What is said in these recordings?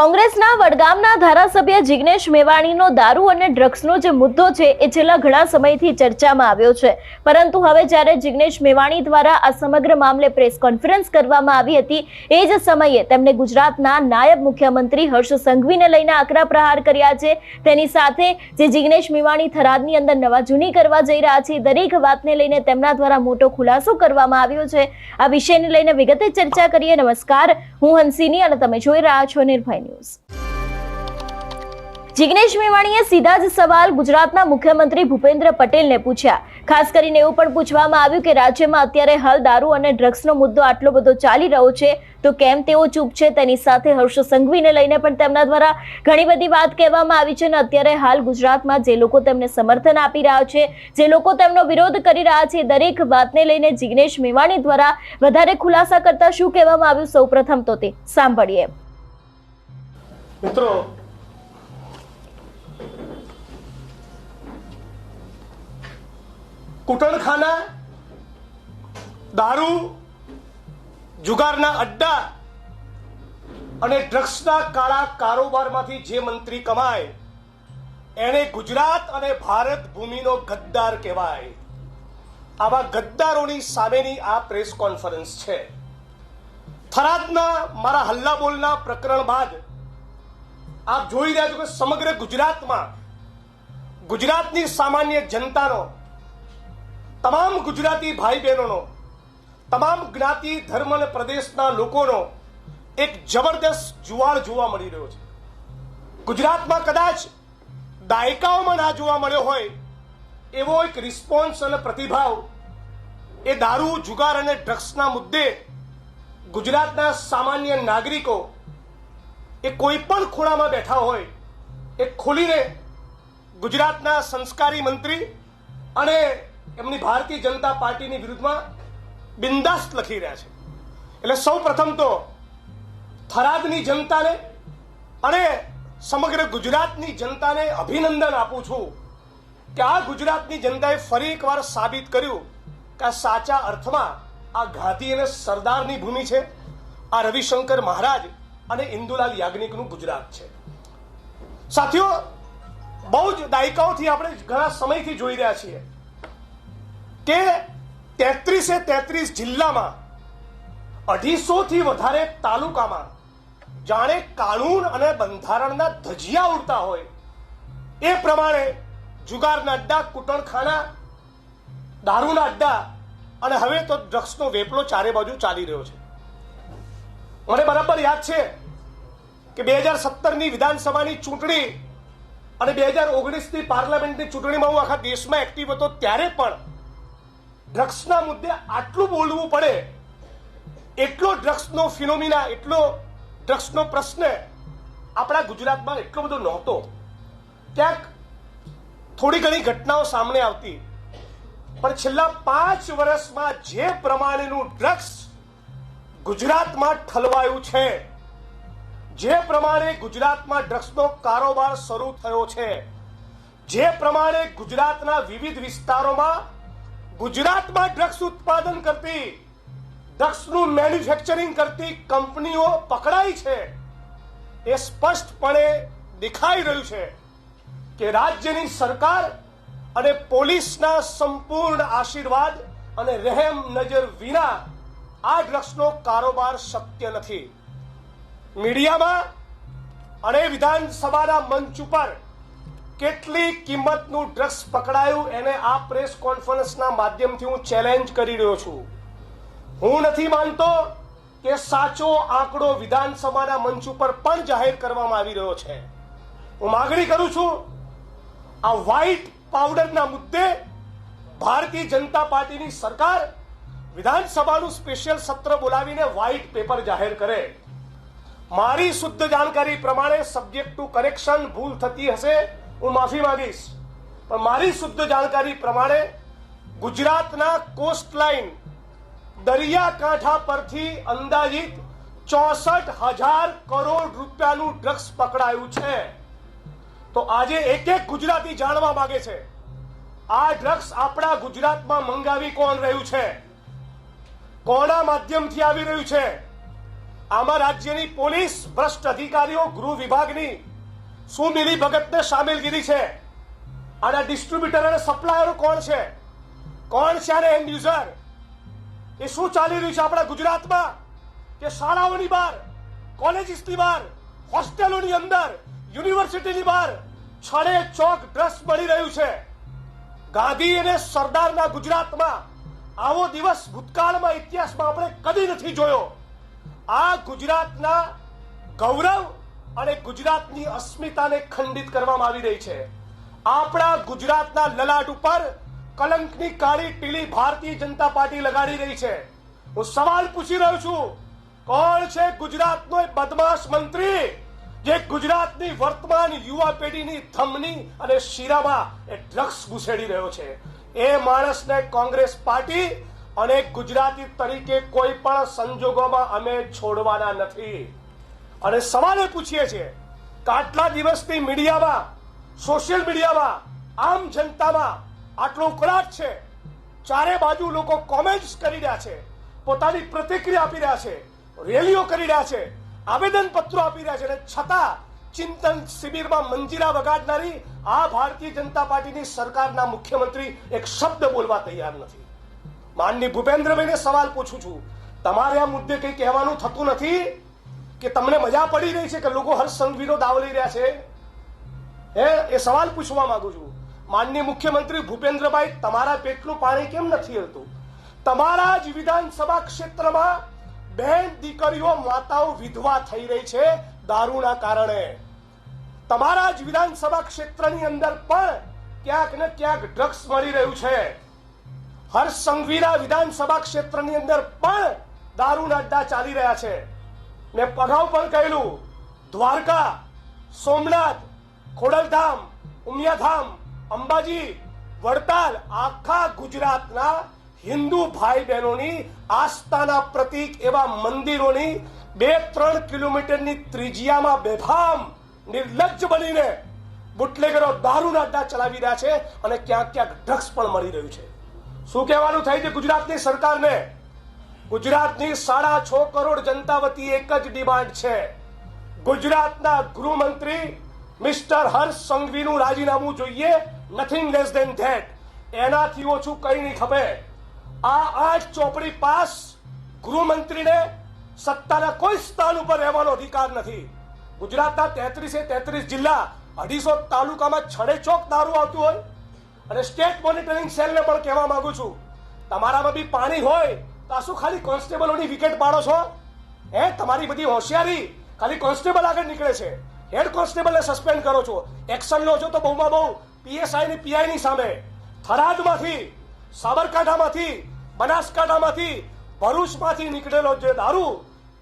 કોંગ્રેસના વડગામના ધારાસભ્ય જિગ્નેશ મેવાણીનો દારૂ અને ડ્રગ્સનો જે મુદ્દો છે એ છેલ્લા ઘણા સમયથી ચર્ચામાં આવ્યો છે. પરંતુ હવે જ્યારે જિગ્નેશ મેવાણી દ્વારા આ સમગ્ર મામલે પ્રેસ કોન્ફરન્સ કરવામાં આવી હતી, એ જ સમયે તેમણે ગુજરાતના નાયબ મુખ્યમંત્રી હર્ષ સંઘવીને લઈને આકરા પ્રહાર કર્યા છે. તેની સાથે જે જિગ્નેશ મેવાણી થરાદની અંદર નવા જૂની કરવા જઈ રહ્યા છે, દરેક વાતને લઈને તેમના દ્વારા મોટો ખુલાસો કરવામાં આવ્યો છે. આ વિષયને લઈને વિગતે ચર્ચા કરીએ. નમસ્કાર. હું હંસિની અને તમે જોઈ રહ્યા છો નિર્ભય ન્યૂઝ. જિગ્નેશ મેવાણીએ સીધા જ સવાલ ગુજરાતના મુખ્યમંત્રી ભૂપેન્દ્ર પટેલને પૂછ્યા. ખાસ કરીને એવું પણ પૂછવામાં આવ્યું કે રાજ્યમાં અત્યારે હાલ દારૂ અને ડ્રગ્સનો મુદ્દો આટલો બધો ચાલી રહ્યો છે, તો કેમ તેઓ ચૂપ છે? તેની સાથે હર્ષ સંઘવીને લઈને પણ તેમના દ્વારા ઘણી બધી વાત કહેવામાં આવી છે અને અત્યારે હાલ ગુજરાતમાં જે લોકો તેમને સમર્થન આપી રહ્યા છે, જે લોકો તેમનો વિરોધ કરી રહ્યા છે દરેક વાતને લઈને જિગ્નેશ મેવાણી દ્વારા વધારે ખુલાસા કરતા શું કહેવામાં આવ્યું? સૌપ્રથમ તો તે સાંભળીએ. મિત્રો, કુટણખાના, દારૂ, જુગારના અડ્ડા અને ડ્રગ્સના કાળા કારોબારમાંથી જે મંત્રી કમાય, એને ગુજરાત અને ભારત ભૂમિનો ગદ્દાર કહેવાય. આવા ગદ્દારોની સામેની આ પ્રેસ કોન્ફરન્સ છે. થરાદના મારા હલ્લા બોલના પ્રકરણ બાદ આપ જોઈ રહ્યા છો કે સમગ્ર ગુજરાતમાં ગુજરાતની સામાન્ય જનતાનો, તમામ ગુજરાતી ભાઈ બહેનોનો તમામ જ્ઞાતિ, ધર્મ અને પ્રદેશના લોકોનો એક જબરદસ્ત જુવાળ જોવા મળી રહ્યો છે. ગુજરાતમાં કદાચ દાયકાઓમાં ના જોવા મળ્યો હોય, એવો એક રિસ્પોન્સ અને પ્રતિભાવ એ દારૂ, જુગાર અને ડ્રગ્સના મુદ્દે ગુજરાતના સામાન્ય નાગરિકો એ કોઈ પણ ખૂણામાં બેઠા હોય, એ ખોલીને ગુજરાતના સંસ્કારી મંત્રી અને એમની ભારતીય જનતા પાર્ટીની વિરુદ્ધમાં બિંદાસ્ત લખી રહ્યા છે. એટલે સૌ પ્રથમ તો થરાદની જનતાને અને સમગ્ર ગુજરાતની જનતાને અભિનંદન આપું છું કે આ ગુજરાતની જનતાએ ફરી એકવાર સાબિત કર્યું કે આ સાચા અર્થમાં આ ગાંધી અને સરદારની ભૂમિ છે. આ રવિશંકર મહારાજ અને ઇન્દુલાલ યાજ્ઞિકનું ગુજરાત છે. સાથીઓ, બહુ જ દાયકાઓથી આપણે ઘણા સમયથી જોઈ રહ્યા છીએ કે તેત્રીસે તેત્રીસ જિલ્લામાં અઢીસો થી વધારે તાલુકામાં જાણે કાનૂન અને બંધારણના ધજિયા ઉડતા હોય એ પ્રમાણે જુગારના અડ્ડા, કુટણખાના, દારૂના અડ્ડા અને હવે તો ડ્રગ્સનો વેપલો ચારે બાજુ ચાલી રહ્યો છે. મને બરાબર યાદ છે કે બે હજાર સત્તરની વિધાનસભાની ચૂંટણી અને બે હજાર ઓગણીસની પાર્લામેન્ટની ચૂંટણીમાં હું આખા દેશમાં એક્ટિવ હતો ત્યારે પણ ડ્રગ્સના મુદ્દે આટલું બોલવું પડે, એટલો ડ્રગ્સનો ફિનોમિના એટલો ડ્રગ્સનો પ્રશ્ન આપણા ગુજરાતમાં એટલો બધો નહોતો. ક્યાંક થોડી ઘણી ઘટનાઓ સામે આવતી. પણ છેલ્લા પાંચ વર્ષમાં જે પ્રમાણેનું ડ્રગ્સ ગુજરાતમાં ઠલવાયું છે. જે પ્રમાણે ગુજરાતમાં ડ્રગ્સનો કારોબાર શરૂ થયો છે, જે પ્રમાણે ગુજરાતના વિવિધ વિસ્તારોમાં ગુજરાતમાં ડ્રગ્સ ઉત્પાદન કરતી, ડ્રગ્સનું મેન્યુફેક્ચરિંગ કરતી કંપનીઓ પકડાઈ છે. એ સ્પષ્ટપણે દેખાઈ રહ્યું છે કે રાજ્યની સરકાર અને પોલીસના સંપૂર્ણ આશીર્વાદ અને રહેમ નજર વિના આ ડ્રગ્સનો કારોબાર શક્ય નથી. મીડિયામાં અને વિધાનસભાના મંચ ઉપર કેટલી કિંમતનું ડ્રગ્સ પકડાયું એને આ પ્રેસ કોન્ફરન્સના માધ્યમથી હું ચેલેન્જ કરી રહ્યો છું. હું નથી માનતો કે સાચો આંકડો વિધાનસભાના મંચ ઉપર પણ જાહેર કરવામાં આવી રહ્યો છે. હું માગણી કરું છું, આ વ્હાઇટ પાવડરના મુદ્દે ભારતીય જનતા પાર્ટીની સરકાર વિધાનસભાનું સ્પેશિયલ સત્ર બોલાવીને વ્હાઇટ પેપર જાહેર કરે. મારી શુદ્ધ જાણકારી પ્રમાણે સબ્જેક્ટ ટુ કરેક્શન ભૂલ થતી હશે, હું માફી માંગીશ. પણ મારી શુદ્ધ જાણકારી પ્રમાણે ગુજરાતના કોસ્ટ લાઇન દરિયાકાંઠા પરથી અંદાજિત ચોસઠ હજાર કરોડ રૂપિયાનું ડ્રગ્સ પકડાયું છે. તો આજે એક એક ગુજરાતી જાણવા માંગે છે. આ ડ્રગ્સ આપણા ગુજરાતમાં મંગાવી કોણ રહ્યું છે? કોના માધ્યમથી આવી રહ્યું છે? આમાં રાજ્યની પોલીસ, ભ્રષ્ટ અધિકારીઓ, ગૃહ વિભાગની શું મિલી ભગતને સામેલગીરી છે. આના ડિસ્ટ્રીબ્યુટર અને સપ્લાયરો કોણ છે? કોણ છે આને એન્ડ યુઝર એ શું ચાલી રહ્યું છે આપણા ગુજરાતમાં? કે શાળાઓની બહાર, કોલેજીસની બહાર, હોસ્ટેલોની અંદર, યુનિવર્સિટીની બહાર છડે ચોક ડ્રેસ મળી રહ્યું છે. ગાંધી અને સરદારના ગુજરાતમાં આવો દિવસ ભૂતકાળમાં ઇતિહાસમાં આપણે કદી નથી જોયો. આ ગુજરાતના ગૌરવ અને ગુજરાતની અસ્મિતાને ખંડિત કરવામાં આવી રહી છે. આપણા ગુજરાતના લલાટ ઉપર કલંકની કાળી પીળી ભારતીય જનતા પાર્ટી લગાડી રહી છે. હું સવાલ પૂછી રહ્યો છું, કોણ છે ગુજરાતનો બદમાશ મંત્રી જે ગુજરાતની વર્તમાન યુવા પેઢીની ધમની અને શીરામાં એ ડ્રગ્સ ઘુસેડી રહ્યો છે? એ માણસને કોંગ્રેસ પાર્ટી અને ગુજરાતી તરીકે કોઈ પણ સંજોગોમાં અમે છોડવાના નથી. અને સવાલ પૂછીએ છીએ કે આટલા દિવસથી મીડિયામાં, સોશિયલ મીડિયામાં, આમ જનતામાં આટલો ઉકળાટ છે. ચારે બાજુ લોકો કોમેન્ટ્સ કરી રહ્યા છે, પોતાની પ્રતિક્રિયા આપી રહ્યા છે, રેલીઓ કરી રહ્યા છે આવેદન પત્રો આપી રહ્યા છે અને છતાં ચિંતન શિબિરમાં મંજીરા વગાડનારી આ ભારતીય જનતા પાર્ટીની સરકારના મુખ્યમંત્રી એક શબ્દ બોલવા તૈયાર નથી. માનની ભૂપેન્દ્રભાઈને સવાલ પૂછું છું. તમારે આ મુદ્દે કંઈ કહેવાનું થતું નથી? કે તમને મજા પડી રહી છે કે લોકો હર્ષ સંઘવીનો દાવ લઈ રહ્યા છે? હે, એ સવાલ પૂછવા માંગુ છું. માનનીય મુખ્યમંત્રી ભૂપેન્દ્રભાઈ, તમારા પેટનું પાણી કેમ નથી હલતું તમારા જ વિધાનસભા ક્ષેત્રમાં બહેન દીકરીઓ માતાઓ વિધવા થઈ રહી છે. દારૂના કારણે. તમારા જ વિધાનસભા ક્ષેત્રની અંદર પણ ક્યાંક ને ક્યાંક ડ્રગ્સ મળી રહ્યું છે. હર્ષ સંઘવીના વિધાનસભા ક્ષેત્રની અંદર પણ દારૂના અડ્ડા ચાલી રહ્યા છે. મેં અગાઉ પણ કહેલું. દ્વારકા, સોમનાથ, ખોડલધામ, ઉમિયાધામ, અંબાજી, વડતાલ, આખા ગુજરાતના હિન્દુ ભાઈ બહેનોની આસ્થાના પ્રતીક એવા મંદિરોની બે ત્રણ કિલોમીટરની ત્રિજ્યામાં બેફામ નિર્લજ્જ બનીને બુટલેગરો દારૂના અડ્ડા ચલાવી રહ્યા છે અને ક્યાંક ક્યાંક ડ્રગ્સ પણ મળી રહ્યું છે. શું કહેવાનું થાય છે ગુજરાતની સરકારને? ગુજરાતની સાડા છ કરોડ જનતા વતી એક જ ડિમાન્ડ છે. ગુજરાતના ગૃહમંત્રી મિસ્ટર હર્ષ સંઘવીનું રાજીનામું જોઈએ નથિંગ લેસ દેન ધેટ એનાથી ઓછું કઈ નહીં ખપે. આ આઠ ચોપડી પાસ ગૃહમંત્રીને સત્તાના કોઈ સ્થાન ઉપર રહેવાનો અધિકાર નથી. ગુજરાતના તેત્રીસે તેત્રીસ જિલ્લા અઢીસો તાલુકામાં છડે ચોક દારૂ આવતું હોય અને સ્ટેટ મોનિટરિંગ સેલને પણ કહેવા માંગુ છું. તમારામાં બી પાણી હોય તો આ શું ખાલી કોન્સ્ટેબલોની વિકેટ પાડો છો? હે, તમારી બધી હોશિયારી ખાલી કોન્સ્ટેબલ આગળ નીકળે છે. હેડ કોન્સ્ટેબલને સસ્પેન્ડ કરો છો. એક્શન લો છો તો બહુમાં બહુ પીએસઆઈ ને પીઆઈ ની સામે. થરાદમાંથી, સાબરકાંઠામાંથી, બનાસકાંઠામાંથી ભરૂચમાંથી નીકળેલો જે દારૂ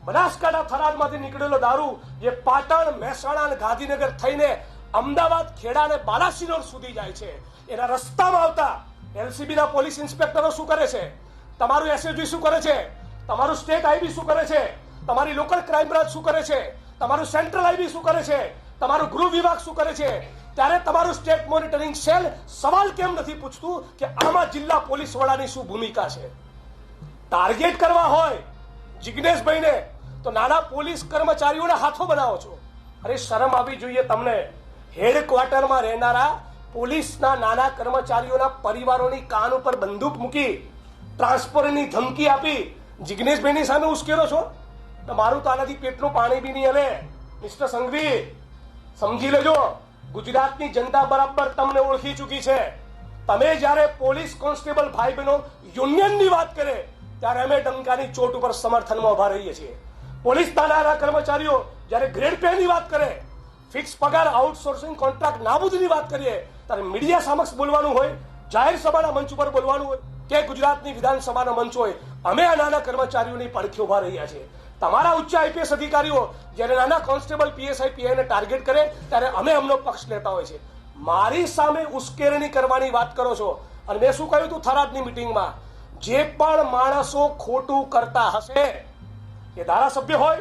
બનાસકાંઠા થરાદમાંથી નીકળેલો દારૂ જે પાટણ, મહેસાણા અને ગાંધીનગર થઈને અમદાવાદ, ખેડા અને બાલાસિનોર સુધી જાય છે. એના રસ્તામાં આવતા એલસીબી ના પોલીસ ઇન્સ્પેક્ટરો શું કરે છે? તમારું એસએસજી શું કરે છે? તમારું સ્ટેટ આઈબી શું કરે છે? તમારી લોકલ ક્રાઇમ બ્રાન્ચ શું કરે છે? તમારું સેન્ટ્રલ આઈબી શું કરે છે? તમારું ગૃહ વિભાગ શું કરે છે? ત્યારે તમારું સ્ટેટ મોનિટરિંગ સેલ સવાલ કેમ નથી પૂછતું કે આમાં જિલ્લા પોલીસ વડાની શું ભૂમિકા છે? ટાર્ગેટ કરવા હોય જિગ્નેશભાઈને તો નાના પોલીસ કર્મચારીઓને હાથો બનાવો છો. અરે શરમ આવી જોઈએ તમને. હેડક્વાર્ટરમાં રહેનારા પોલીસના નાના કર્મચારીઓના પરિવારોની કાન ઉપર બંદૂક મૂકી ટ્રાન્સફરની ધમકી આપી જિગ્નેશભાઈની સામે ઉશ્કેરો છો? તો મારું તો આનાથી પેટનું પાણી બી નહીં હવે મિસ્ટર સંઘવી, સમજી લેજો, ગુજરાતની જનતા બરાબર તમને ઓળખી ચૂકી છે. તમે જ્યારે પોલીસ કોન્સ્ટેબલ ભાઈ બહેનો યુનિયનની વાત કરે ત્યારે અમે ડંકાની ચોટ ઉપર સમર્થનમાં ઊભા રહીએ છીએ. પોલીસ નાના કર્મચારીઓ, જ્યારે ગ્રેડ પે ની વાત કરે, ફિક્સ પગાર, આઉટસોર્સિંગ કોન્ટ્રાક્ટ નાબૂદીની વાત કરીએ, ત્યારે મીડિયા સમક્ષ બોલવાનું હોય, જાહેર સભાના મંચ ઉપર બોલવાનું હોય, કે ગુજરાતની વિધાનસભાના મંચ હોય, અમે આ નાના કર્મચારીઓની પડખે ઊભા રહ્યા છીએ. તમારા ઉચ્ચ આઈપીએસ અધિકારીઓ, જ્યારે નાના કોન્સ્ટેબલ પીએસઆઈ પીઆઈને ટાર્ગેટ કરે, ત્યારે અમે અમનો પક્ષ લેતા હોય છે મારી સામે ઉશ્કેરણી કરવાની વાત કરો છો. અને મેં શું કહ્યું હતું થરાદની મિટિંગમાં? જે પણ માણસો ખોટું કરતા હશે, એ ધારાસભ્ય હોય,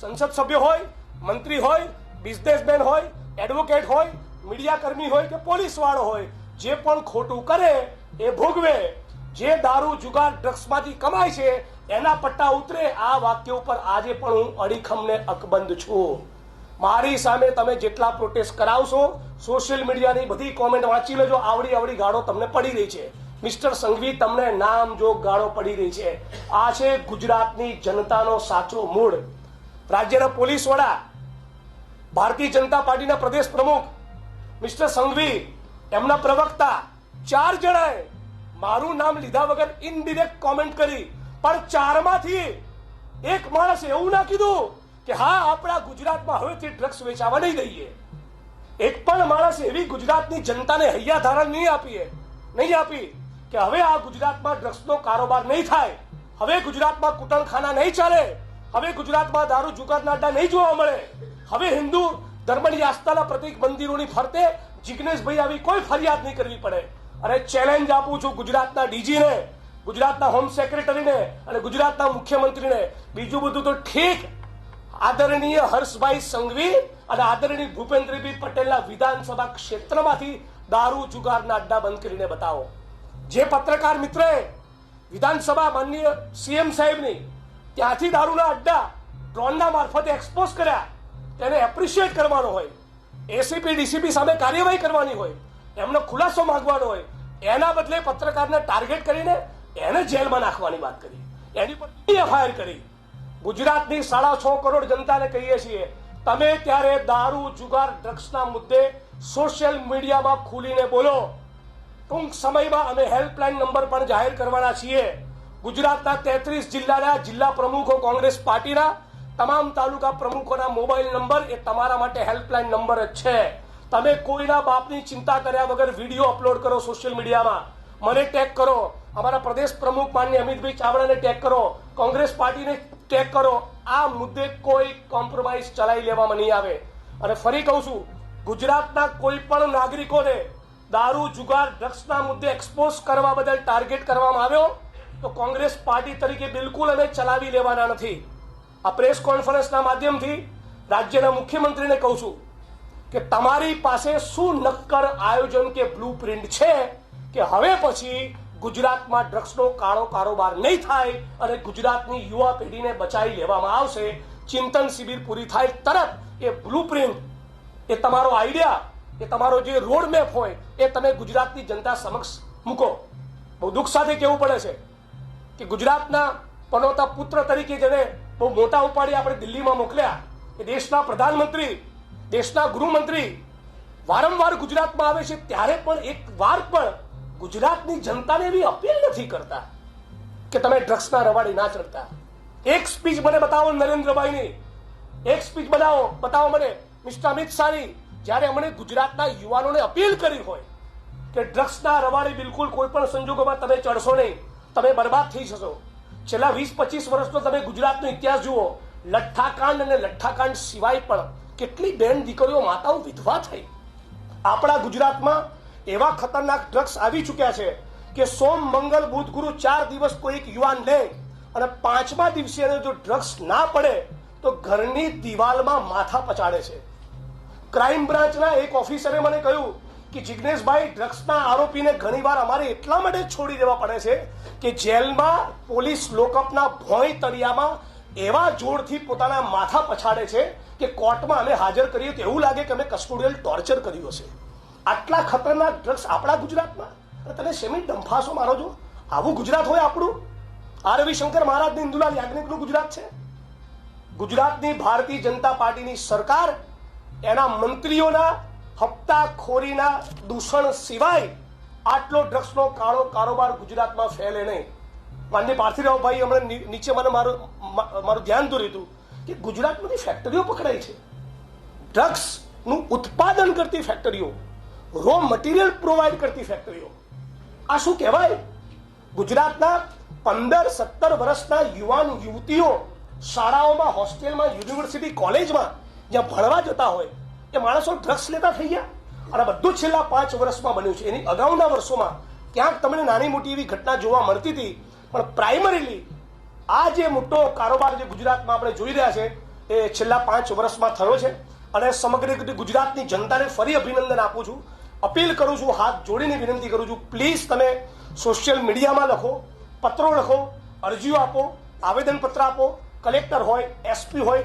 સંસદ સભ્ય હોય, મંત્રી હોય, બિઝનેસમેન હોય, એડવોકેટ હોય મીડિયા કર્મી હોય કે પોલીસ વાળો હોય, જે પણ ખોટું કરે, એ ભોગવે. જે દારૂ, જુગાર, ડ્રગ્સમાંથી કમાય છે, એના પટ્ટા ઉતરે, આ વાક્ય ઉપર આજે પણ હું અડીખમને અકબંધ છું. મારી સામે તમે જેટલા પ્રોટેસ્ટ કરાવશો સોશિયલ મીડિયાની બધી કોમેન્ટ વાંચી લેજો આવડી આવડી ગાળો તમને પડી રહી છે. મિસ્ટર સંઘવી, તમને નામ જો ગાળો પડી રહી છે. આ છે ગુજરાતની જનતાનો સાચો મૂળ. રાજ્યના પોલીસ વડા, ભારતીય જનતા પાર્ટીના પ્રદેશ પ્રમુખ, મિસ્ટર સંઘવી, એમના પ્રવક્તા, ચાર જણાએ મારું નામ લીધા વગર ઇનડિરેક્ટ કોમેન્ટ કરી. પણ ચારમાંથી એક માણસ એવું ના કીધું કે હા, આપણા ગુજરાતમાં હવેથી ડ્રગ્સ વેચાવા નહીં દઈએ. એક પણ માણસ એવી ગુજરાતની જનતાને હૈયા ધારણ નહીં આપીએ, નહીં આપી. કે હવે આ ગુજરાતમાં ડ્રગ્સનો કારોબાર નહીં થાય. હવે ગુજરાતમાં કુટણખાના નહીં ચાલે. હવે ગુજરાતમાં દારૂ જુગારના અડ્ડા નહીં જોવા મળે. હવે હિન્દુ ધર્મની આસ્થાના પ્રતિક મંદિરોની ફરતે જિગ્નેશભાઈ આવી કોઈ ફરિયાદ નહીં કરવી પડે. અરે ચેલેન્જ આપું છું ગુજરાતના ડીજીને, ગુજરાતના હોમ સેક્રેટરીને અને ગુજરાતના મુખ્યમંત્રીને. બીજું બધું તો ઠીક. આદરણીય હર્ષભાઈ સંઘવી અને આદરણીય ભૂપેન્દ્રભાઈ પટેલના વિધાનસભા ક્ષેત્રમાંથી દારૂ જુગારના અડ્ડા બંધ કરીને બતાવો. જે પત્રકાર મિત્રએ વિધાનસભા માનનીય સીએમ સાહેબની ત્યાંથી દારૂના અડ્ડા ડ્રોનના મારફતે એક્સપોઝ કર્યા, તેને એપ્રિશિએટ કરવાનો હોય એસીપી ડીસીપી સામે કાર્યવાહી કરવાની હોય, એમનો ખુલાસો માંગવાનો હોય, એના બદલે પત્રકારને ટાર્ગેટ કરીને એને જેલમાં નાખવાની વાત કરી. એની પર એફઆઈઆર કરી. ગુજરાતની સાડા છ કરોડ જનતાને કહીએ છીએ, તમે ત્યારે દારૂ, જુગાર ડ્રગ્સના મુદ્દે સોશિયલ મીડિયામાં ખુલીને બોલો. ટૂંક સમયમાં અમે હેલ્પલાઇન નંબર પણ જાહેર કરવાના છીએ. ગુજરાતના તેત્રીસ જિલ્લાના જિલ્લા પ્રમુખો કોંગ્રેસ પાર્ટીના, તમામ તાલુકા પ્રમુખોના મોબાઈલ નંબર એ તમારા માટે હેલ્પલાઇન નંબર જ છે. તમે કોઈના બાપની ચિંતા કર્યા વગર વીડિયો અપલોડ કરો સોશિયલ મીડિયામાં. મને ટેગ કરો. અમારા પ્રદેશ પ્રમુખ માન્ય અમિતભાઈ ચાવડાને ટેગ કરો. કોંગ્રેસ પાર્ટીને ટેગ કરો. આ મુદ્દે કોઈ કોમ્પ્રોમાઇઝ ચલાવી લેવામાં નહીં આવે. અને ફરી કહું છું, ગુજરાતના કોઈ પણ નાગરિકોને દારૂ, જુગાર, ડ્રગ્સના મુદ્દે એક્સપોઝ કરવા બદલ ટાર્ગેટ કરવામાં આવ્યો, તો કોંગ્રેસ પાર્ટી તરીકે બિલકુલ અમે ચલાવી લેવાના નથી. આ પ્રેસ કોન્ફરન્સના માધ્યમથી રાજ્યના મુખ્યમંત્રીને કહું છું કે તમારી પાસે શું નક્કર આયોજન કે બ્લુ છે કે હવે પછી ગુજરાતમાં ડ્રગ્સનો કાળો કારોબાર નહીં થાય અને ગુજરાતની યુવા પેઢીને બચાવી લેવામાં આવશે, ચિંતન શિબિર પૂરી થાય તરત એ બ્લુ એ તમારો આઈડિયા એ તમારો જે રોડ મેપ હોય એ તમે ગુજરાતની જનતા સમક્ષ મૂકો. બહુ દુઃખ સાથે કહેવું પડે છે કે ગુજરાતના પનોતા પુત્ર તરીકે જેને બહુ મોટા ઉપાડી આપણે દિલ્હીમાં મોકલ્યા, એ દેશના પ્રધાનમંત્રી, દેશના ગૃહમંત્રી વારંવાર ગુજરાતમાં આવે છે, ત્યારે પણ એક વાર પણ ગુજરાતની જનતાને એવી અપીલ નથી કરતા કે તમે ડ્રગ્સના રવાડી ના ચડતા. એક સ્પીચ મને બતાવો નરેન્દ્રભાઈની. એક સ્પીચ બનાવો, બતાવો મને. મિસ્ટર અમિત શાહની જ્યારે અમને ગુજરાતના યુવાનોને અપીલ કરી હોય કે ડ્રગ્સના રવાડે બિલકુલ કોઈ પણ સંજોગોમાં તમે ચડશો નહીં, તમે બરબાદ થઈ જશો. છેલ્લા વીસ પચીસ વર્ષનો તમે ગુજરાતનો ઇતિહાસ જુઓ, લઠ્ઠાકાંડ અને લઠ્ઠાકાંડ સિવાય પણ કેટલી બેન દીકરીઓ માતાઓ વિધવા થઈ. આપણા ગુજરાતમાં એવા ખતરનાક ડ્રગ્સ આવી ચૂક્યા છે કે સોમ, મંગળ, બુધ, ગુરુ ચાર દિવસ કોઈ એક યુવાન લે અને પાંચમા દિવસે જો ડ્રગ્સ ના પડે, તો ઘરની દિવાલમાં માથા પચાડે છે. ક્રાઇમ બ્રાન્ચના એક ઓફિસરે મને કહ્યું કે, જિગ્નેશભાઈ ડ્રગ્સના આરોપીને ઘણીવાર અમારે એટલા માટે છોડી દેવા પડે છે કે જેલમાં પોલીસ લોકઅપના ભોંય તળિયામાં એવા જોરથી પોતાના માથા પછાડે છે કે કોર્ટમાં અમે હાજર કરીએ તો એવું લાગે કે અમે કસ્ટોડિયલ ટોર્ચર કર્યું હશે. આટલા ખતરનાક ડ્રગ્સ આપણા ગુજરાતમાં? અને તમે સેમી ડંફાસો મારો છો? આવું ગુજરાત હોય આપણું? આ રવિશંકર મહારાજ ઇન્દુલાલ યાજ્ઞિકનું ગુજરાત છે? ગુજરાતની ભારતીય જનતા પાર્ટીની સરકાર એના મંત્રીઓના, હપ્તાખોરીના દૂષણ સિવાય આટલો ડ્રગ્સનો કાળો કારોબાર ગુજરાતમાં ફેલે નહીં. માન્ય પાર્થિરાવભાઈ હમણાં નીચે મને મારું મારું ધ્યાન દોર્યું હતું કે ગુજરાતમાંથી ફેક્ટરીઓ પકડાય છે. ડ્રગ્સનું ઉત્પાદન કરતી ફેક્ટરીઓ રો મટીરિયલ પ્રોવાઈડ કરતી ફેક્ટરીઓ આ શું કહેવાય? ગુજરાતના પંદર, સત્તર વર્ષના યુવાન યુવતીઓ શાળાઓમાં હોસ્ટેલમાં યુનિવર્સિટી કોલેજમાં જ્યાં ભણવા જતા હોય, એ માણસો ડ્રગ્સ લેતા થઈ ગયા. અને બધું છેલ્લા પાંચ વર્ષમાં બન્યું છે. એની અગાઉના વર્ષોમાં ક્યાંક તમને નાની મોટી એવી ઘટના જોવા મળતી હતી, પણ પ્રાઇમરીલી આ જે મોટો કારોબાર જે ગુજરાતમાં આપણે જોઈ રહ્યા છે, એ છેલ્લા પાંચ વર્ષમાં થયો છે. અને સમગ્ર ગુજરાતની જનતાને ફરી અભિનંદન આપું છું. અપીલ કરું છું, હાથ જોડીને વિનંતી કરું છું પ્લીઝ તમે સોશિયલ મીડિયામાં લખો, પત્રો લખો, અરજીઓ આપો, આવેદનપત્ર આપો. કલેક્ટર હોય એસપી હોય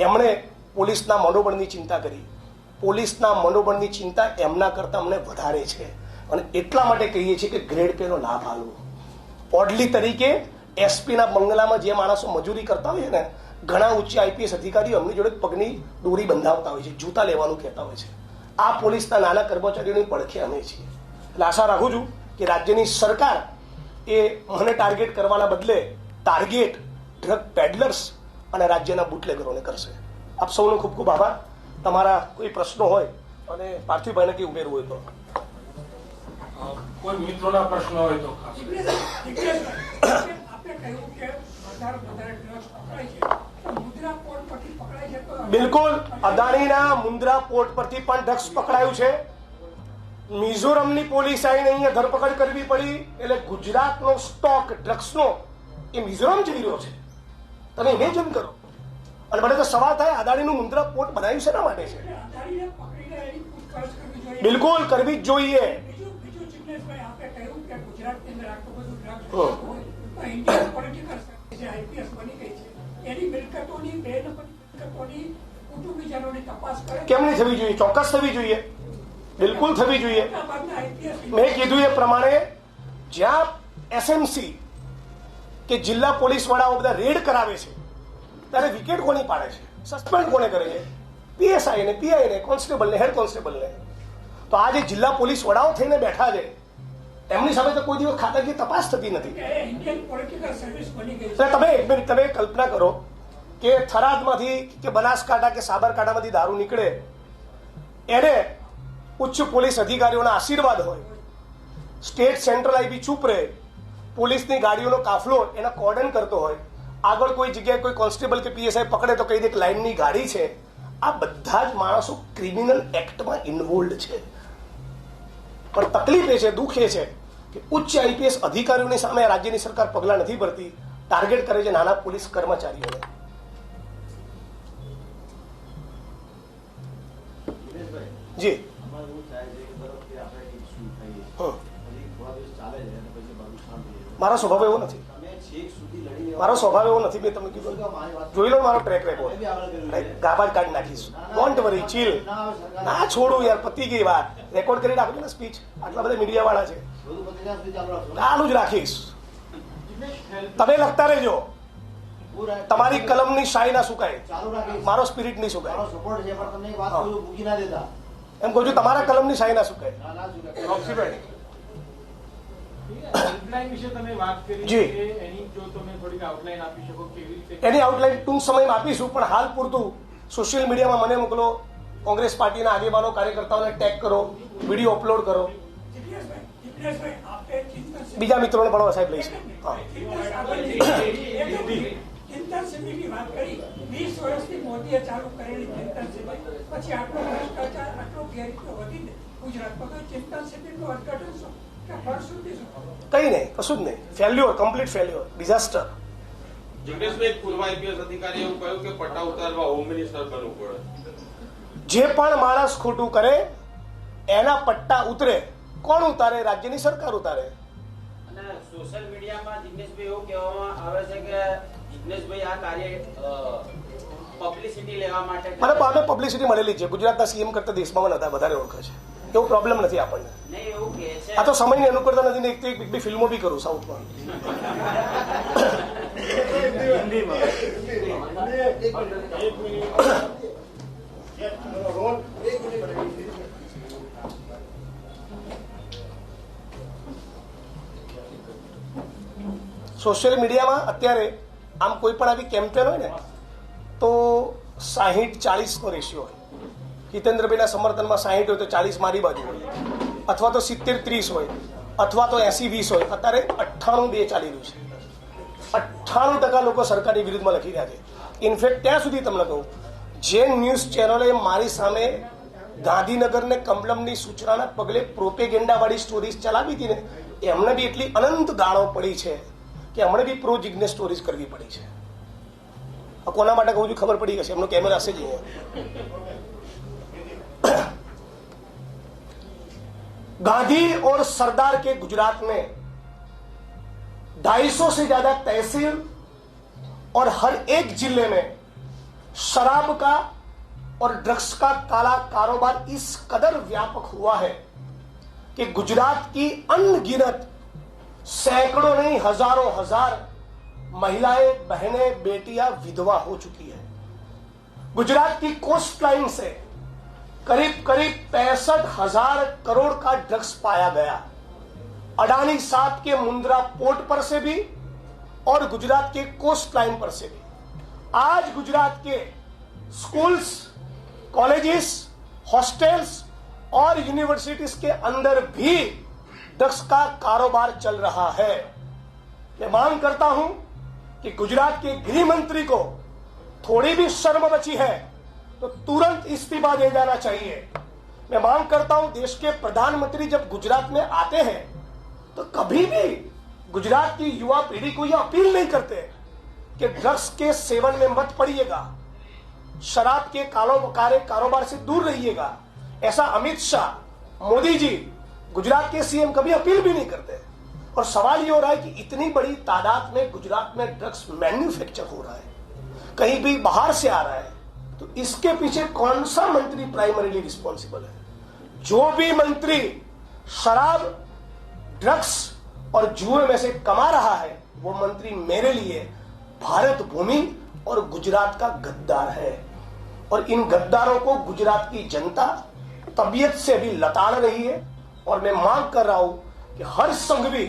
એમણે પોલીસના મનોબળની ચિંતા કરી. પોલીસના મનોબળની ચિંતા એમના કરતાં અમને વધારે છે. અને એટલા માટે કહીએ છીએ કે ગ્રેડ પેનો લાભ આલવો ઓડલી તરીકે એસપીના બંગલામાં જે માણસો મજૂરી કરતા હોય ને, ઘણા ઉચ્ચ આઈપીએસ અધિકારીઓ એમની જોડે પગની દોરી બંધાવતા હોય છે, જૂતા લેવાનું કહેતા હોય છે. આ પોલીસના નાના કર્મચારીઓની પડખે અમે છીએ. એટલે આશા રાખું છું કે રાજ્યની સરકાર એ મને ટાર્ગેટ કરવાના બદલે ટાર્ગેટ ડ્રગ પેડલર્સ અને રાજ્યના બુટલેગરોને કરશે. આપ સૌનો ખૂબ ખૂબ આભાર. તમારા કોઈ પ્રશ્નો હોય અને પાર્થિવભાઈને કંઈ ઉમેરવું હોય તો. કોઈ મિત્રોના પ્રશ્નો હોય તો બિલકુલ. અદાણીના મુન્દ્રા પોર્ટ પરથી પણ ડ્રગ્સ પકડાયું છે. મિઝોરમની પોલીસ આવીને અહીંયા ધરપકડ કરવી પડી. એટલે ગુજરાતનો સ્ટોક ડ્રગ્સનો એ મિઝોરમ જઈ રહ્યો છે. તમે ઇમેજિન કરો. અને મને તો સવાલ થાય અદાણીનું મુદ્રા પોર્ટ બનાવ્યું માટે છે પૂછપરછ કરવી જોઈએ બિલકુલ કરવી જ જોઈએ. છે કેમ નહીં થવી જોઈએ? ચોક્કસ થવી જોઈએ. બિલકુલ થવી જોઈએ. મેં કીધું એ પ્રમાણે જ્યાં એસએમસી કે જિલ્લા પોલીસ વડાઓ બધા રેડ કરાવે છે. ત્યારે વિકેટ કોની પાડે છે? સસ્પેન્ડ કોને કરે છે? પીએસઆઈ ને પીઆઈ ને કોન્સ્ટેબલ ને હેડ કોન્સ્ટેબલ ને તો આ જે જિલ્લા પોલીસ વડાઓ થઈને બેઠા છે એમની સામે તો કોઈ દિવસ ખાતાકીય તપાસ થતી નથી. એટલે તમે એક મિનિટ તમે કલ્પના કરો કે થરાદમાંથી કે બનાસકાંઠા કે સાબરકાંઠામાંથી દારૂ નીકળે એને ઉચ્ચ પોલીસ અધિકારીઓના આશીર્વાદ હોય. સ્ટેટ સેન્ટ્રલ આઈબી ચૂપ રહે. પોલીસની ગાડીઓનો કાફલો એના કોર્ડન કરતો હોય, આગળ કોઈ જગ્યાએ કોઈ કોન્સ્ટેબલ કે પીએસઆઈ પકડે તો કહી દે કે લાઇનની ગાડી છે, આ બધા જ માણસો ક્રિમિનલ એક્ટમાં ઇન્વોલ્ડ છે. પણ તકલીફ એ છે, દુઃખ એ છે કે ઉચ્ચ આઈપીએસ અધિકારીઓની સામે રાજ્યની સરકાર પગલાં નથી ભરતી, ટાર્ગેટ કરે છે નાના પોલીસ કર્મચારીઓને. જી. મારો સ્વભાવ એવો નથી. મારો સ્વભાવ એવો નથી મેં તમને કીધું જોઈ લો મારો ટ્રેક રેકોર્ડ ગાબાજ કાઢી નાખીશ. ડોન્ટ વરી ચીલ ના. ના છોડું યાર પતી ગઈ વાત. રેકોર્ડ કરી નાખજો ને સ્પીચ આટલા બધા મીડિયા વાળા છે. ને? ચાલુ જ રાખીશ. તમે લખતા રહેજો. તમારી તમારી કલમની શાહી ના સુકાય. મારો સ્પિરિટ નહીં સુકાય. ના એમ કહું છું તમારા કલમની શાહી ના ના, ના સુકાય. જી. એની તમે થોડીક આઉટલાઇન આપી શકો કેવી રીતે એની આઉટલાઈન ટૂંક સમયમાં આપીશું પણ હાલ પૂરતું સોશિયલ મીડિયામાં મને મોકલો કોંગ્રેસ પાર્ટીના આગેવાનો કાર્યકર્તાઓને ટેગ કરો વીડિયો અપલોડ કરો. બીજા મિત્રોને પણ સાહેબ લઈશ. હા. ચિંતન શિબિરની વાત કરી વીસ વર્ષથી મોદીએ ચાલુ કરેલી ચિંતન શિબિર પછી આટલો ભ્રષ્ટાચાર આટલો ગેરરીતિ વધીને ગુજરાતમાં ચિંતન શિબિરનું અર્થઘટન શું કઈ નહીં કશું જ નહીં. ફેલ્યોર કમ્પ્લીટ ફેલ્યોર ડિઝાસ્ટર જિગ્નેશભાઈ પૂર્વ આઈપીએસ અધિકારીએ એવું કહ્યું કે પટ્ટા ઉતારવા હોમ મિનિસ્ટર બનવું પડે. જે પણ માણસ ખોટું કરે એના પટ્ટા ઉતરે. કોણ ઉતારે? રાજ્યની સરકાર ઉતારે. અને સોશિયલ મીડિયામાં જિગ્નેશભાઈ એવું કહેવામાં આવે છે કે જિગ્નેશભાઈ આ કાર્ય પબ્લિસિટી લેવા માટે મને પામે પબ્લિસિટી મળેલી છે. ગુજરાતના સીએમ કરતા દેશમાં મને વધારે- ઓળખે છે. એવો પ્રોબ્લેમ નથી આપણને. નહીં એવું આ તો સમયની અનુકૂળતા નથી ને એક એક બી ફિલ્મો બી કરું સાઉથમાં. સોશિયલ મીડિયામાં અત્યારે આમ કોઈ પણ આવી કેમ્પેન હોય ને, તો સાહીઠ ચાલીસનો રેશિયો હોય. હિતેન્દ્રભાઈના સમર્થનમાં સાહીઠ હોય તો ચાલીસ મારી બાજુ હોય. અથવા તો સિત્તેર ત્રીસ હોય, અથવા તો એસી વીસ હોય, અત્યારે અઠ્ઠાણું બે ચાલી રહ્યું છે. અઠ્ઠાણું ટકા લોકો સરકારની વિરુદ્ધમાં લખી રહ્યા છે. ઇનફેક્ટ ત્યાં સુધી તમને કહું, જે ન્યૂઝ ચેનલે મારી સામે ગાંધીનગર ને કમલમની સૂચનાના પગલે પ્રોપેગેન્ડાવાળી સ્ટોરીઝ ચલાવી હતી ને, એમને બી એટલી અનંત ગાળો પડી છે કે એમણે બી પ્રો જિગ્નેશ સ્ટોરીઝ કરવી પડી છે. કોના માટે કહું છું ખબર પડી ગઈ છે? એમનો કેમેરા હશે જ અહીંયા. गांधी और सरदार के गुजरात में 250 से ज़्यादा तहसील और हर एक ज़िले में शराब का और ड्रग्स का काला कारोबार इस कदर व्यापक हुआ है कि गुजरात की अनगिनत सैकड़ों नहीं, हज़ारों हज़ार महिलाएँ, बहनें, बेटियाँ, विधवा हो चुकी है। गुजरात की कोस्ट लाइन से करीब करीब पैंसठ हज़ार करोड़ का ड्रग्स पाया गया। अडानी साहब के मुंद्रा पोर्ट पर से भी और गुजरात के कोस्ट लाइन पर से भी। आज गुजरात के स्कूल्स, कॉलेजेस, हॉस्टेल्स और यूनिवर्सिटीज के अंदर भी ड्रग्स का कारोबार चल रहा है। मैं मांग करता हूँ कि गुजरात के गृह मंत्री को थोड़ी भी शर्म बची है। तो तुरंत इस्तीफा दे जाना चाहिए। मैं मांग करता हूँ देश के प्रधानमंत्री जब गुजरात में आते हैं तो कभी भी गुजरात की युवा पीढ़ी को यह अपील नहीं करते कि ड्रग्स के सेवन में मत पड़िएगा, शराब के कालो कारे कारोबार से दूर रहिएगा। ऐसा अमित शाह, मोदी जी, गुजरात के सीएम कभी अपील भी नहीं करते। और सवाल ये हो रहा है कि इतनी बड़ी तादाद में गुजरात में ड्रग्स मैन्युफैक्चर हो रहा है। कहीं भी बाहर से आ रहा है तो इसके पीछे कौन सा मंत्री प्राइमरीली रिस्पॉन्सिबल है? जो भी मंत्री शराब ड्रग्स और जुए में से कमा रहा है, वो मंत्री मेरे लिए भारत भूमि और गुजरात का गद्दार है। और इन गद्दारों को गुजरात की जनता तबीयत से भी लताड़ रही है। और मैं मांग कर रहा हूँ कि हर संघवी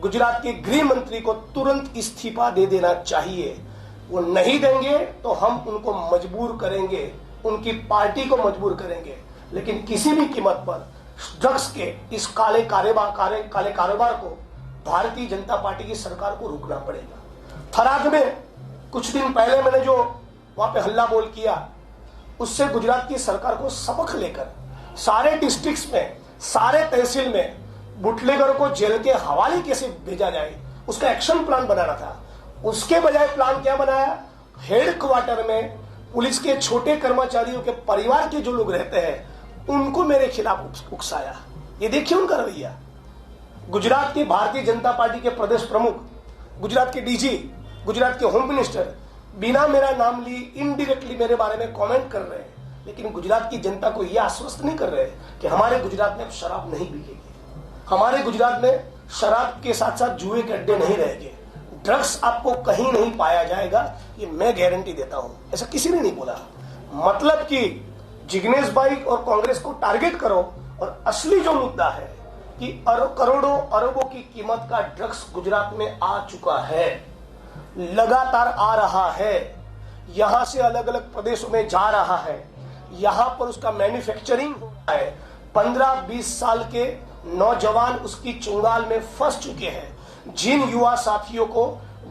गुजरात के गृह मंत्री को तुरंत इस्तीफा दे देना चाहिए। वो नहीं देंगे तो हम उनको मजबूर करेंगे उनकी पार्टी को मजबूर करेंगे। लेकिन किसी भी कीमत पर ड्रग्स के इस काले कारोबार काले, काले कारोबार को भारतीय जनता पार्टी की सरकार को रोकना पड़ेगा। थराद में कुछ दिन पहले मैंने जो वहाँ पे हल्ला बोल किया उससे गुजरात की सरकार को सबक लेकर सारे डिस्ट्रिक्ट्स में सारे तहसील में बुटलेगर को जेल के हवाले कैसे भेजा जाए उसका एक्शन प्लान बनाना था। उसके बजाय प्लान क्या बनाया? हेड क्वार्टर में पुलिस के छोटे कर्मचारियों के परिवार के जो लोग रहते हैं, उनको मेरे खिलाफ उकसाया। ये देखिए उनका रवैया। गुजरात की भारतीय जनता पार्टी के प्रदेश प्रमुख, गुजरात के डीजी, गुजरात के होम मिनिस्टर बिना मेरा नाम ली इनडायरेक्टली मेरे बारे में कमेंट कर रहे हैं। लेकिन गुजरात की जनता को यह आश्वस्त नहीं कर रहे कि हमारे गुजरात में शराब नहीं बिकेगी। हमारे गुजरात में शराब के साथ साथ जुए के अड्डे नहीं रहेंगे। ड्रग्स आपको कहीं नहीं पाया जाएगा, ये मैं गारंटी देता हूँ। ऐसा किसी ने नहीं बोला। मतलब कि जिग्नेश भाई और कांग्रेस को टारगेट करो और असली जो मुद्दा है कि करोड़ों अरबों की कीमत का ड्रग्स गुजरात में आ चुका है, लगातार आ रहा है, यहाँ से अलग अलग प्रदेशों में जा रहा है, यहाँ पर उसका मैन्युफैक्चरिंग है, पंद्रह बीस साल के नौजवान उसकी चुंगाल में फंस चुके हैं। जिन युवा साथियों को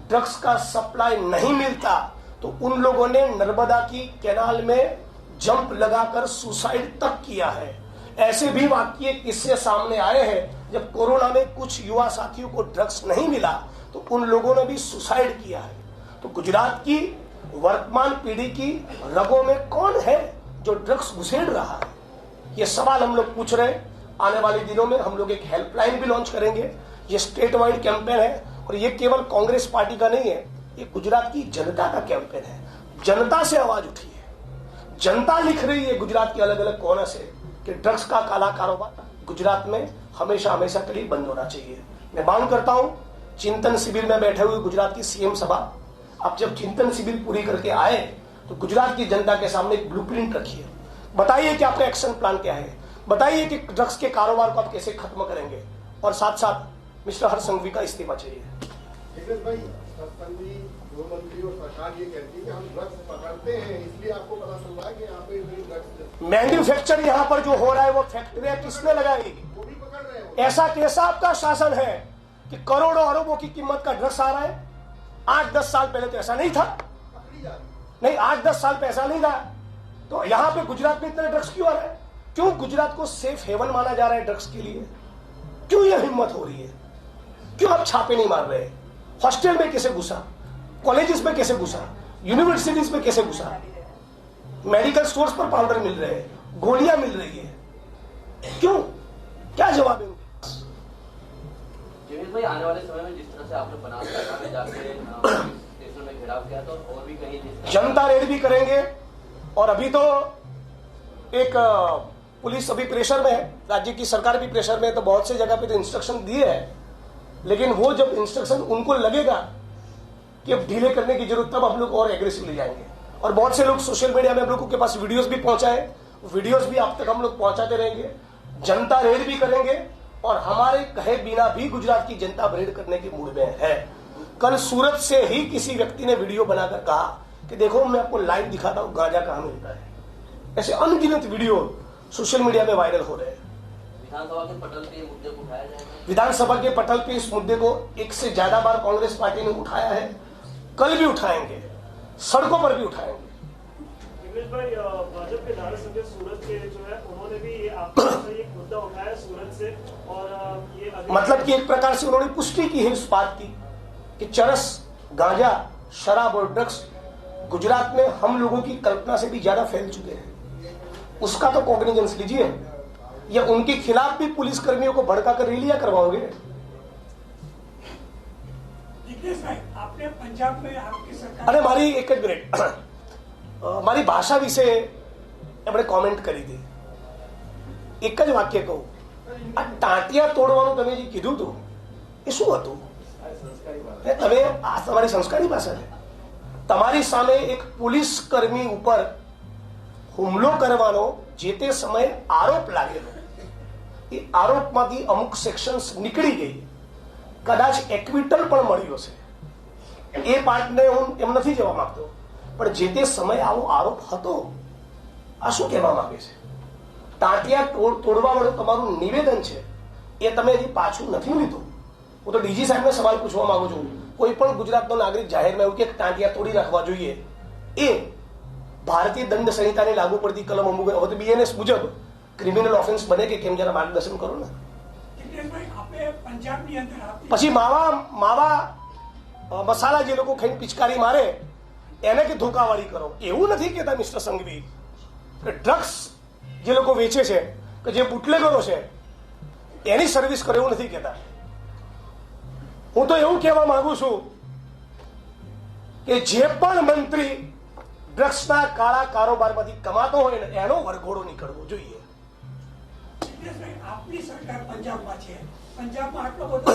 ड्रग्स का सप्लाई नहीं मिलता तो उन लोगों ने नर्मदा की कैनाल में जंप लगाकर सुसाइड तक किया है। ऐसे भी वाक्य किस्से सामने आए हैं? जब कोरोना में कुछ युवा साथियों को ड्रग्स नहीं मिला तो उन लोगों ने भी सुसाइड किया है। तो गुजरात की वर्तमान पीढ़ी की रगों में कौन है जो ड्रग्स घुसेड़ रहा है? ये सवाल हम लोग पूछ रहे हैं। आने वाले दिनों में हम लोग एक हेल्पलाइन भी लॉन्च करेंगे। ये स्टेट वाइड कैंपेन है और ये केवल कांग्रेस पार्टी का नहीं है, ये गुजरात की जनता का कैंपेन है। जनता से आवाज़ उठी है। जनता लिख रही है गुजरात के अलग अलग कोने से कि ड्रग्स का काला कारोबार गुजरात में हमेशा हमेशा के लिए बंद होना चाहिए। मैं मांग करता हूँ, चिंतन शिविर में बैठे हुए गुजरात की सीएम सभा, आप जब चिंतन शिविर पूरी करके आए तो गुजरात की जनता के सामने एक ब्लूप्रिंट रखिए। बताइए कि आपका एक्शन प्लान क्या है? बताइए कि ड्रग्स के कारोबार को आप कैसे खत्म करेंगे? और साथ साथ मिस्टर हर्ष संघवी का इस्तीफा चाहिए। जिग्नेश भाई संघवी गृह मंत्री और सरकार ये कहती है कि हम ड्रग्स पकड़ते हैं इसलिए आपको पता चल रहा है कि यहाँ पे इतनी ड्रग्स मैन्युफैक्चर यहाँ पर जो हो रहा है वो फैक्ट्रियाँ किसने लगाई? ऐसा कैसा आपका शासन है कि करोड़ों अरबों की कीमत का ड्रग्स आ रहा है? आठ दस साल पहले तो ऐसा नहीं था। नहीं आठ दस साल पैसा नहीं था। तो यहाँ पे गुजरात में इतने ड्रग्स क्यों आ रहा है? क्यों गुजरात को सेफ़ हेवन माना जा रहा है ड्रग्स के लिए? क्यों ये हिम्मत हो रही है? क्यों आप छापे नहीं मार रहे? हॉस्टल में कैसे घुसा? कॉलेजेस में कैसे घुसा? यूनिवर्सिटीज में कैसे घुसा? मेडिकल स्टोर्स पर पाउडर मिल रहे हैं गोलियाँ मिल रही है। क्यों? क्या जवाब है? भाई आने वाले समय में जिस तरह से आपने किया तो और भी कहीं जनता रेड भी करेंगे और अभी तो एक पुलिस अभी प्रेशर में है राज्य की सरकार भी प्रेशर में है तो बहुत से जगह पे तो इंस्ट्रक्शन दिए हैं। लेकिन वो जब इंस्ट्रक्शन उनको लगेगा कि अब ढीले करने की ज़रूरत, तब हम लोग और एग्रेसिवली जाएँगे। और बहुत से लोग सोशल मीडिया में हम लोगों के पास वीडियोस भी पहुँचाए। वीडियोस भी आप तक हम लोग पहुंचाते रहेंगे। जनता रेड भी करेंगे और हमारे कहे बिना भी गुजरात की जनता रेड करने के मूड में है। कल सूरत से ही किसी व्यक्ति ने वीडियो बनाकर कहा कि देखो, मैं आपको लाइव दिखाता हूँ, गांजा कहाँ मिलता है। ऐसे अनगिनत वीडियो सोशल मीडिया में वायरल हो रहे हैं। विधानसभा के पटल पे मुद्दे को उठाया जाएगा विधानसभा के पटल पे इस मुद्दे को एक से ज़्यादा बार कांग्रेस पार्टी ने उठाया है। कल भी उठाएँगे सड़कों पर भी उठाएँगे। भाई भाजपा के धारासभ्य सूरत के जो है उन्होंने भी ये ये मुद्दा उठाया सूरत से और ये मतलब कि एक प्रकार से उन्होंने पुष्टि की है इस बात की कि चरस गांजा शराब और ड्रग्स गुजरात में हम लोगों की कल्पना से भी ज़्यादा फैल चुके हैं। उसका तो कॉग्निजेंस लीजिए। या उनके खिलाफ भी पुलिस कर्मियों को भड़का कर रैलियां करवाओगे जिग्नेश भाई आपने पंजाब में आपकी सरकार અને મારી એક જ મિનિટ અ, મારી ભાષા વિશે એમણે કોમેન્ટ કરી હતી એક જ વાક્ય કહું આ ટાંટિયા તોડવાનું તમે જે કીધું હતું એ શું હતું એ તમે આ તમારી સંસ્કારી ભાષા છે તમારી સામે એક પોલીસ કર્મી ઉપર હુમલો કરવાનો જે તે સમયે આરોપ લાગેલો એ આરોપમાંથી અમુક સેક્શન્સ નીકળી ગઈ. કદાચ એક્વિટલ પણ મળ્યો છે એ પાર્ટને હું એમ નથી જવા માંગતો. પણ જે તે સમયે આવો આરોપ હતો, આ શું કહેવા માંગે છે? તાંટિયા તોડ, તોડવા વાળું તમારું નિવેદન છે, એ તમે હજી પાછું નથી લીધું. હું તો ડીજી સાહેબને સવાલ પૂછવા માંગુ છું. કોઈ પણ ગુજરાતનો નાગરિક જાહેરમાં એવું કે ટાંટિયા તોડી નાખવા જોઈએ, એ ભારતીય દંડ સંહિતાને લાગુ પડતી કલમ અમુક હવે તો બીએનએસ મુજબ ક્રિમિનલ ઓફેન્સ બને કે કેમ જરા માર્ગદર્શન કરો ને? પછી માવા માવા મસાલા જે લોકો ખાઈને પિચકારી મારે, એને કે ધોકાવાળી કરો? એવું નથી કહેતા મિસ્ટર સંઘવી. કે ડ્રગ્સ જે લોકો વેચે છે, કે જે બુટલેગરો છે, એની સર્વિસ કરે એવું નથી કહેતા. હું તો એવું કહેવા માંગુ છું કે જે પણ મંત્રી ડ્રગ્સના કાળા કારોબારમાંથી કમાતો હોય ને, એનો વરઘોડો નીકળવો જોઈએ. આપની સરકાર પંજાબમાં છે. પંજાબમાં આટલો બધો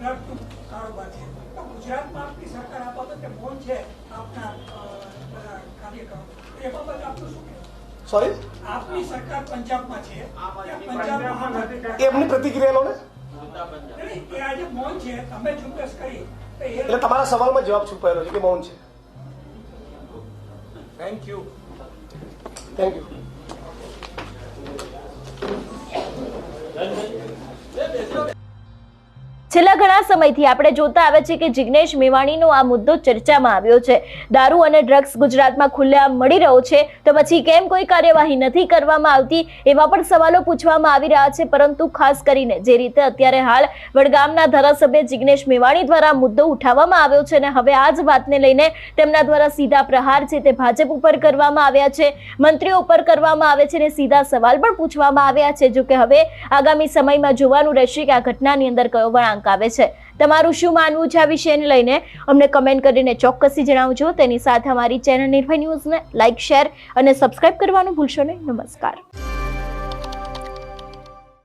ડ્રગનો કારોબાર છે. તો ગુજરાતમાં આપની સરકાર આ બાબતે મૌન છે આપના કાર્યક્રમ કાર્યકરો. એ બાબતે આપનું શું સોરી આપની સરકાર પંજાબમાં છે. પંજાબમાં એમની પ્રતિક્રિયા લો ને આજે મૌન છે. તમે ઝુંબેશ કરી. એટલે તમારા સવાલમાં જવાબ છુપાયેલો છે કે મૌન છે. Thank you thank you Yeah. છેલ્લા ઘણા સમયથી આપણે જોતા આવે છે કે જિગ્નેશ મેવાણીનો આ મુદ્દો ચર્ચામાં આવ્યો છે. દારૂ અને ડ્રગ્સ ગુજરાતમાં ખુલ્લેઆમ મળી રહ્યો છે. તો પછી કેમ કોઈ કાર્યવાહી નથી કરવામાં આવતી એવા પણ સવાલો પૂછવામાં આવી રહ્યા છે. પરંતુ ખાસ કરીને જે રીતે અત્યારે હાલ વડગામના ધારાસભ્ય જિગ્નેશ મેવાણી દ્વારા મુદ્દો ઉઠાવવામાં આવ્યો છે અને હવે આ જ વાતને લઈને તેમના દ્વારા સીધા પ્રહાર છે તે ભાજપ ઉપર કરવામાં આવ્યા છે. મંત્રીઓ ઉપર કરવામાં આવે છે અને સીધા સવાલ પણ પૂછવામાં આવ્યા છે. જો કે હવે આગામી સમયમાં જોવાનું રહેશે કે આ ઘટનાની અંદર કયો વળાંક આવે છે. તમારું શું માનવું છે આ વિષયને લઈને? અમને કમેન્ટ કરીને ચોક્કસથી જણાવજો. તેની સાથે અમારી ચેનલ નિર્ભય ન્યૂઝને લાઇક શેર અને સબસ્ક્રાઇબ કરવાનું ભૂલશો નહીં. નમસ્કાર.